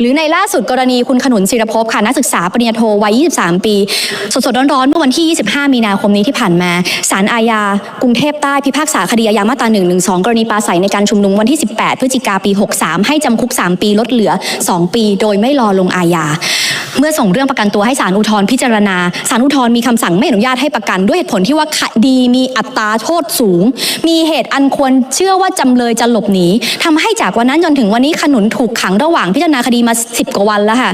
หรือในล่าสุดกรณีคุณขนุนศิรภพค่ะนักศึกษาปริญญาโทวัย 23 ปี สดๆร้อนๆเมื่อวันที่ 25 มีนาคมนี้ที่ผ่านมาศาลอาญากรุงเทพใต้พิพากษาคดีอาญามาตรา 112 กรณีปราศัยในการชุมนุมวันที่ 18 พฤศจิกาปี 63 ให้จำคุก 3 ปีลดเหลือ 2 ปี โดยไม่รอลงอาญา เมื่อส่งเรื่องประกันตัวให้ศาลอุทธรณ์พิจารณาศาลอุทธรณ์มีคำสั่งไม่อนุญาตให้ประกัน ด้วยเหตุผลที่ว่าคดีมีอัตราโทษสูง มีเหตุอันควรเชื่อว่าจำเลยจะหลบหนีทำให้จากวันนั้นจนถึงวันนี้ขนุนถูกขังระหว่างพิจารณาคดีมา 10 กว่าวันแล้วค่ะ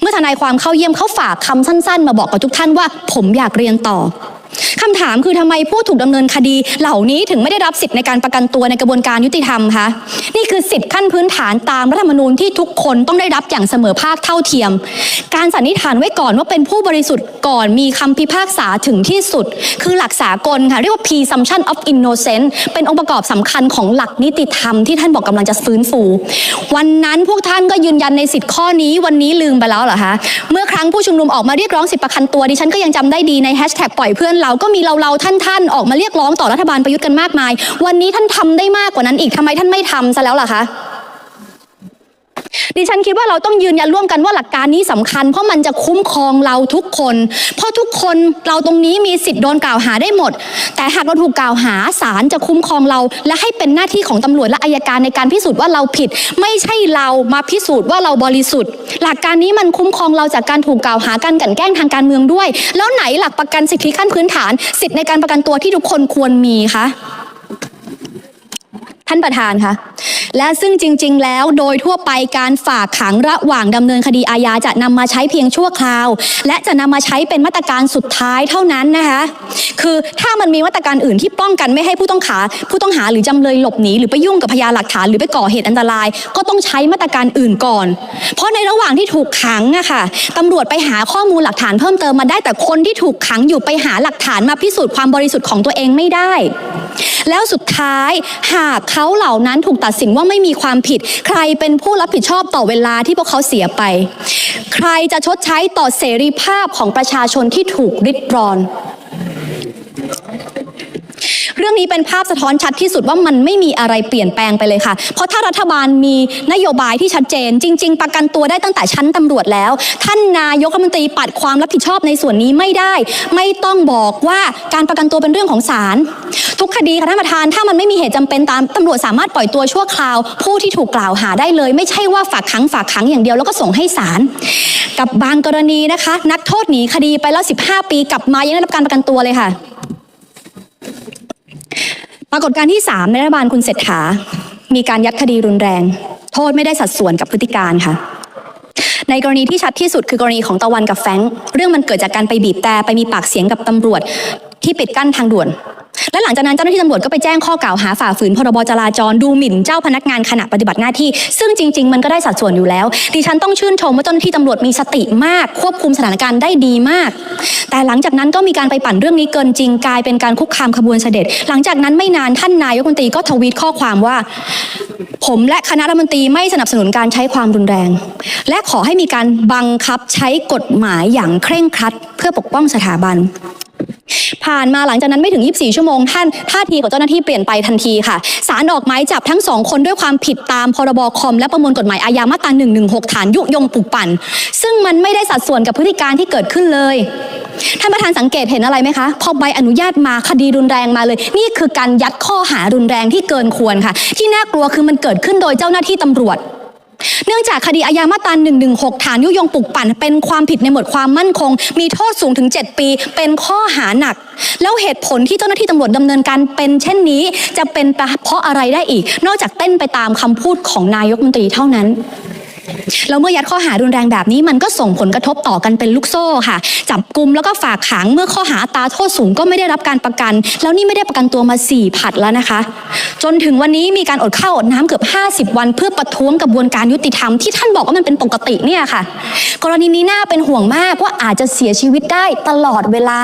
เมื่อทนายความเข้าเยี่ยมเขาฝากคำสั้น ๆ มาบอกกับทุกท่านว่า ผมอยากเรียนต่อ คำถามคือทำไมผู้ถูกดำเนินคดีเหล่านี้ถึงไม่ได้รับสิทธิ์ในการประกันตัวในกระบวนการยุติธรรมคะนี่คือสิทธิขั้นพื้นฐานตามรัฐธรรมนูญที่ทุกคนต้องได้รับอย่างเสมอภาคเท่าเทียม การสันนิษฐานไว้ก่อนว่าเป็นผู้บริสุทธิ์ก่อนมีคำพิพากษาถึงที่สุด คือหลักสากลค่ะเรียกว่า presumption of innocence เป็นองค์ประกอบสำคัญของหลักนิติธรรมที่ท่านบอกกำลังจะฟื้นฟู วันนั้นพวกท่านก็ยืนยันในสิทธิ์ข้อนี้วันนี้ลืมไปแล้วเหรอคะเมื่อครั้งผู้ชุมนุมออกมาเรียกร้องสิทธิประกันตัวดิฉันก็ยังจำได้ดีในแฮชแท็กปล่อยเพื่อนเราก็มีเราเราท่านท่านๆออกมาเรียกร้องต่อรัฐบาลประยุทธ์กันมากมาย วันนี้ท่านทำได้มากกว่านั้นอีกทำไมท่านไม่ทำซะแล้วล่ะคะ ดิฉันคิดว่าเราต้องยืนยันร่วมกันว่าหลักการนี้สำคัญ เพราะมันจะคุ้มครองเราทุกคน เพราะทุกคนเราตรงนี้มีสิทธิ์โดนกล่าวหาได้หมด แต่หากเราถูกกล่าวหาศาลจะคุ้มครองเรา และให้เป็นหน้าที่ของตำรวจและอายการในการพิสูจน์ว่าเราผิด ไม่ใช่เรามาพิสูจน์ว่าเราบริสุทธิ์ หลักการนี้มันคุ้มครองเราจากการถูกกล่าวหาการกันแกล้งทางการเมืองด้วย แล้วไหนหลักประกันสิทธิขั้นพื้นฐาน สิทธิในการประกันตัวที่ทุกคนควรมีคะ ท่านประธานคะและซึ่งจริง ๆ แล้วโดยทั่วไปการฝากขังระหว่างดำเนินคดีอาญาจะนำมาใช้เพียงชั่วคราว และจะนำมาใช้เป็นมาตรการสุดท้ายเท่านั้นนะคะคือถ้ามันมีมาตรการอื่นที่ป้องกันไม่ให้ผู้ต้องหาผู้ต้องหาหรือจำเลยหลบหนีหรือไปยุ่งกับพยานหลักฐานหรือไปก่อเหตุอันตราย ก็ต้องใช้มาตรการอื่นก่อน เพราะในระหว่างที่ถูกขังอะค่ะตำรวจไปหาข้อมูลหลักฐานเพิ่มเติมมาได้แต่คนที่ถูกขังอยู่ไปหาหลักฐานมาพิสูจน์ความบริสุทธิ์ของตัวเองไม่ได้ แล้วสุดท้ายหากเขาเหล่านั้นถูกตัดสินว่าไม่มีความผิด ใครเป็นผู้รับผิดชอบต่อเวลาที่พวกเขาเสียไป ใครจะชดใช้ต่อเสรีภาพของประชาชนที่ถูกริดรอน รื่องนี้เป็นภาพสะท้อนชัดที่สุดว่ามันไม่มีอะไรเปลี่ยนแปลงไปเลยค่ะ เพราะถ้ารัฐบาลมีนโยบายที่ชัดเจน จริง ๆ ประกันตัวได้ตั้งแต่ชั้นตำรวจแล้ว ท่านนายกรัฐมนตรีปัดความรับผิดชอบในส่วนนี้ไม่ได้ ไม่ต้องบอกว่าการประกันตัวเป็นเรื่องของศาลทุกคดีค่ะท่านประธานถ้ามันไม่มีเหตุจำเป็นตามตำรวจสามารถปล่อยตัวชั่วคราว ผู้ที่ถูกกล่าวหาได้เลย ไม่ใช่ว่าฝากขังฝากขังอย่างเดียวแล้วก็ส่งให้ศาลกับบางกรณีนะคะ นักโทษหนีคดีไปแล้ว 15 ปีกลับมายังได้รับการประกันตัวเลยค่ะ ปรากฏการที่3ในรัฐบาลคุณเศรษฐา มีการยัดคดีรุนแรง โทษไม่ได้สัดส่วนกับพฤติการค่ะ ในกรณีที่ชัดที่สุดคือกรณีของตะวันกับแฟงเรื่องมันเกิดจากการไปบีบแต่ไปมีปากเสียงกับตำรวจที่ปิดกั้นทางด่วน และหลังจากนั้นเจ้าหน้าที่ตำรวจก็ไปแจ้งข้อกล่าวหาฝ่าฝืนพรบจราจรดูหมิ่นเจ้าพนักงานขณะปฏิบัติหน้าที่ ซึ่งจริง ๆ มันก็ได้สัดส่วนอยู่แล้ว ดิฉันต้องชื่นชมว่าเจ้าหน้าที่ตำรวจมีสติมาก ควบคุมสถานการณ์ได้ดีมาก แต่หลังจากนั้นก็มีการไปปั่นเรื่องนี้เกินจริงกลายเป็นการคุกคามขบวนเสด็จ หลังจากนั้นไม่นานท่านนายกรัฐมนตรีก็ทวีตข้อความว่า ผมและคณะรัฐมนตรีไม่สนับสนุนการใช้ความรุนแรง และขอให้มีการบังคับใช้กฎหมายอย่างเคร่งครัด เพื่อปกป้องสถาบัน ผ่านมาหลังจากนั้นไม่ถึง 24 ชั่วโมงท่านท่าทีของเจ้าหน้าที่เปลี่ยนไปทันทีค่ะศาลออกหมายจับทั้งสองคนด้วยความผิดตามพรบคอมและประมวลกฎหมายอาญามาตรา 116 ฐานยุยงปลุกปั่น ซึ่งมันไม่ได้สัดส่วนกับพฤติการที่เกิดขึ้นเลยท่านประธานสังเกตเห็นอะไรไหมคะ พอใบอนุญาตมาคดีรุนแรงมาเลย นี่คือการยัดข้อหารุนแรงที่เกินควรค่ะ ที่น่ากลัวคือมันเกิดขึ้นโดยเจ้าหน้าที่ตำรวจ เนื่องจากคดีอาญามาตรา116 ฐานยุยงปลุกปั่น เป็นความผิดในหมวดความมั่นคง มีโทษสูงถึง 7 ปี เป็นข้อหาหนัก แล้วเหตุผลที่เจ้าหน้าที่ตำรวจดำเนินการเป็นเช่นนี้ จะเป็นเพราะอะไรได้อีก นอกจากเต้นไปตามคำพูดของนายกมนตรีเท่านั้น แล้วเมื่อยัดข้อหารุนแรงแบบนี้มันก็ส่งผลกระทบต่อกันเป็นลูกโซ่ค่ะ จับกลุ่มแล้วก็ฝากขังเมื่อข้อหาตาโทษสูงก็ไม่ได้รับการประกัน แล้วนี่ไม่ได้ประกันตัวมา4ผัดแล้วนะคะ จนถึงวันนี้มีการอดข้าวอดน้ำเกือบ 50 วัน เพื่อประท้วงกระบวนการยุติธรรมที่ท่านบอกว่ามันเป็นปกติเนี่ยค่ะ กรณีนี้น่าเป็นห่วงมากว่าอาจจะเสียชีวิตได้ตลอดเวลา